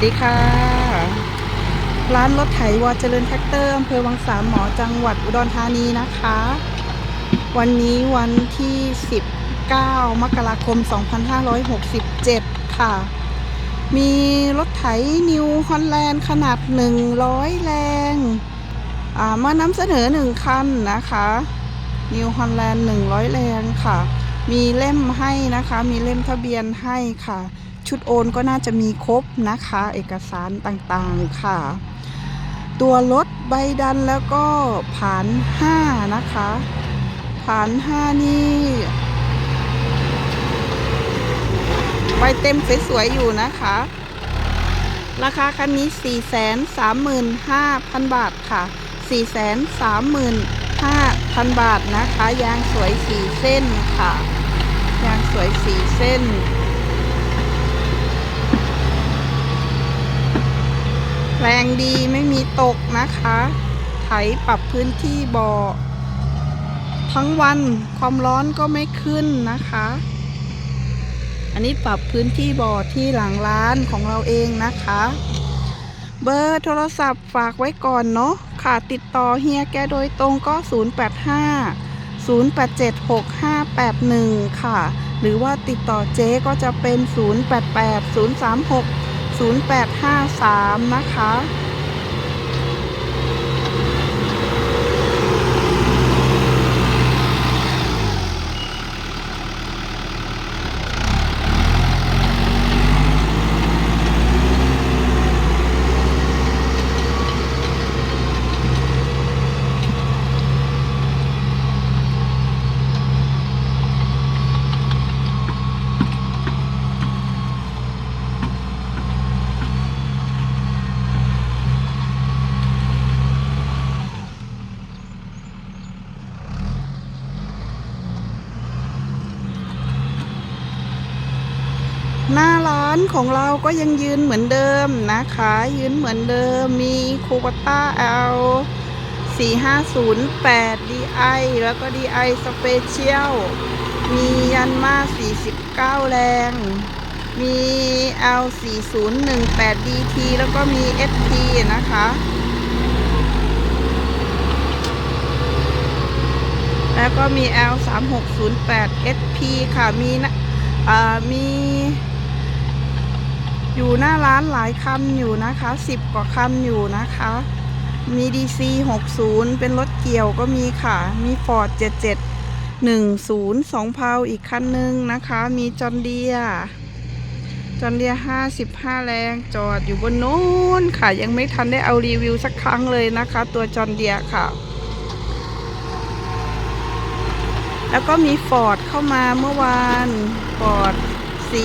วัสดีค่ะ ร้านรถไถวอเจริญแท็กเตอร์อำเภอวังสามหมอจังหวัดอุดรธานีนะคะ วันนี้วันที่ 19 มกราคม 2567 ค่ะ มีรถไถนิวฮอลแลนด์ขนาด 100 แรงอ่ามานำเสนอหนึ่งคันนะคะนิวฮอลแลนด์100 แรงค่ะ มีเล่มให้นะคะ มีเล่มทะเบียนให้ค่ะ ชุดโอนก็น่าจะมีครบนะคะ เอกสารต่างๆค่ะ ตัวรถใบดันแล้วก็ผ่าน5นะคะผ่าน5นี่ใบเต็มสวยๆอยู่นะคะ ราคาคันนี้ 435,000 บาทค่ะ 435,000 บาทนะคะ ยางสวย4เส้นค่ะ ยางสวย4เส้น แรงดีไม่มีตกนะคะ ไถปรับพื้นที่บ่อ ทั้งวันความร้อนก็ไม่ขึ้นนะคะ อันนี้ปรับพื้นที่บ่อที่หลังร้านของเราเองนะคะ เบอร์โทรศัพท์ฝากไว้ก่อนเนาะค่ะติดต่อเฮียแกโดยตรงก็ 085 0876581ค่ะ หรือว่าติดต่อเจ๊ก็จะเป็น 088 036 0853 นะคะ หน้าร้านของเราก็ยังยืนเหมือนเดิมนะคะ ยืนเหมือนเดิมมีคูปต้า L 4508 DI แล้วก็ DI Special มียันมา 49 แรง มี L 4018 DT แล้วก็มี SP นะคะ แล้วก็มี L 3608 SP ค่ะ มีนะอ่ามี อยู่หน้าร้านหลายคันอยู่นะคะ10กว่าคันอยู่นะคะ มี DC 60 เป็นรถเกี่ยวก็มีค่ะ มี Ford 77 10 2เพาอีกคันหนึ่งนะคะ มีจอนเดียจอนเดีย55 แรงจอดอยู่บนนู้นค่ะ ยังไม่ทันได้เอารีวิวสักครั้งเลยนะคะ ตัวจอนเดียค่ะ แล้วก็มีฟอร์ดเข้ามาเมื่อวานฟอร์ด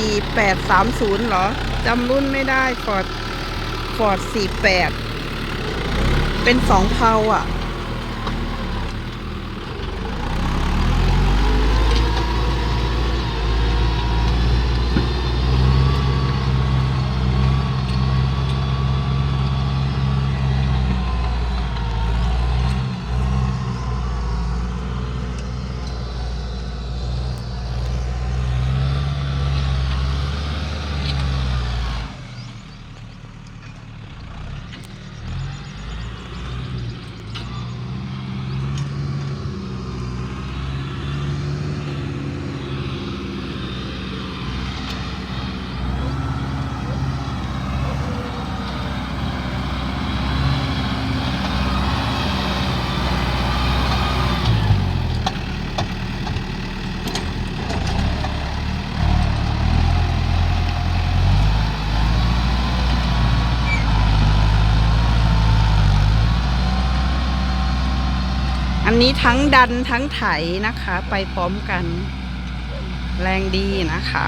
4830 เหรอ จำรุ่นไม่ได้ฟอร์ดฟอร์ด48เป็นสองเพาอะ นี้ทั้งดันทั้งไถนะคะ ไปพร้อมกัน แรงดีนะคะ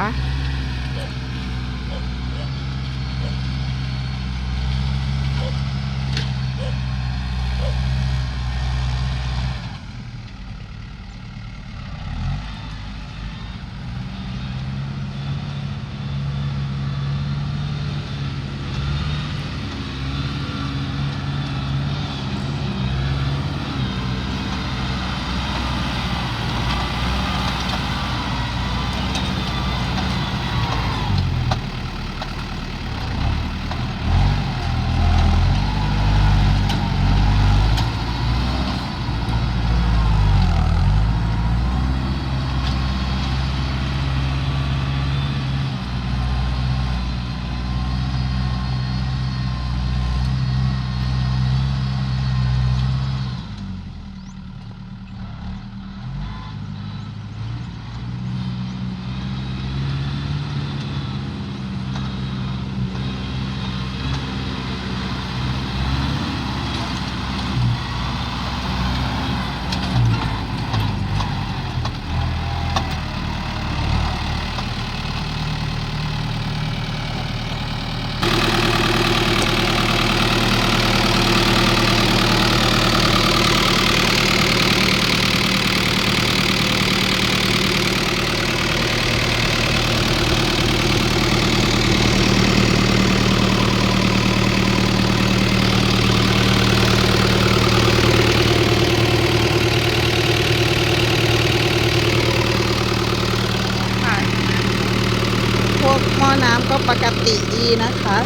อ กหม้อ น้ำก็ปกติดีนะคะ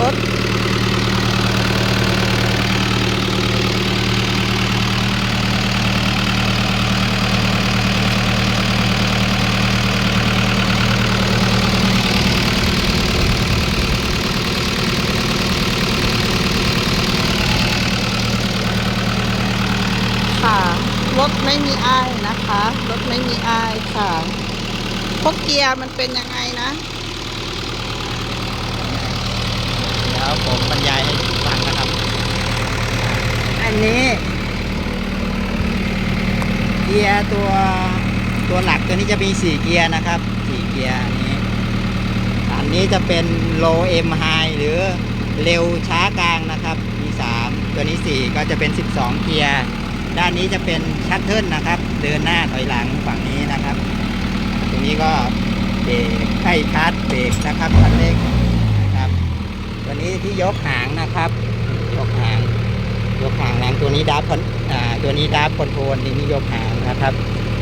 รถค่ะรถไม่มีอ้ายนะคะ รถไม่มีอ้ายค่ะพวกเกียร์มันเป็นยังไงนะ เดี๋ยวผมบรรยายให้ฟังนะครับ อันนี้เกียร์ตัวตัวหลักตัวนี้จะมีสี่เกียร์นะครับสี่เกียร์อันนี้ อันนี้จะเป็น low M high หรือเร็วช้ากลางนะครับมี3ตัวนี้4ก็จะเป็น12เกียร์ด้านนี้จะเป็นชัตเทิลนะครับ เดินหน้าถอยหลังฝั่งนี้นะครับ ตรงนี้ก็เบรกให้คัดเบรกนะครับคันเร่งนะครับตัวนี้ ที่ยกหางนะครับ ยกหาง ยกหางแรงตัวนี้ดับคอนอ่าตัวนี้ดับคอนโทรลนี่นี่ยกหางนะครับ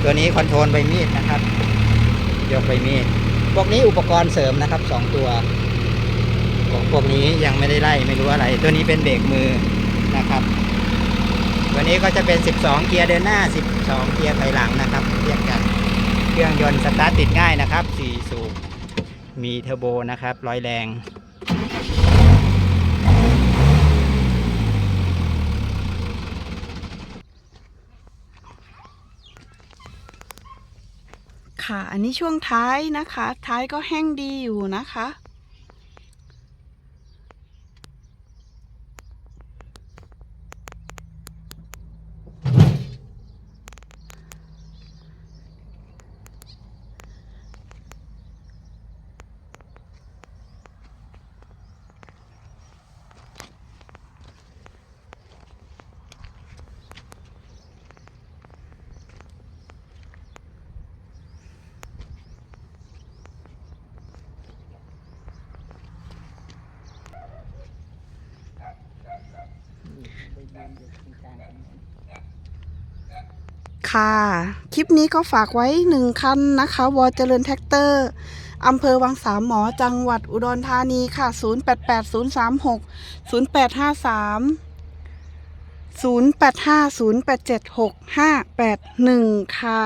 ตัวนี้คอนโทรลใบมีดนะครับ ยกใบมีดพวกนี้อุปกรณ์เสริมนะครับสองตัวพวกพวกนี้ยังไม่ได้ไล่ไม่รู้อะไร ตัวนี้เป็นเบรกมือนะครับ ตัวนี้ก็จะเป็น 12 เกียร์เดินหน้า 12 เกียร์ถอยหลังนะครับเรียกกันเครื่องยนต์สตาร์ทติดง่ายนะครับ4สูบมีเทอร์โบนะครับร้อยแรง ค่ะ อันนี้ช่วงท้ายนะคะ ท้ายก็แห้งดีอยู่นะคะ ค่ะ คลิปนี้ก็ฝากไว้หนึ่งคันนะคะ วอเจริญแท็กเตอร์อำเภอวังสามหมอจังหวัดอุดรธานีค่ะ 0880360853 0850876581 ค่ะ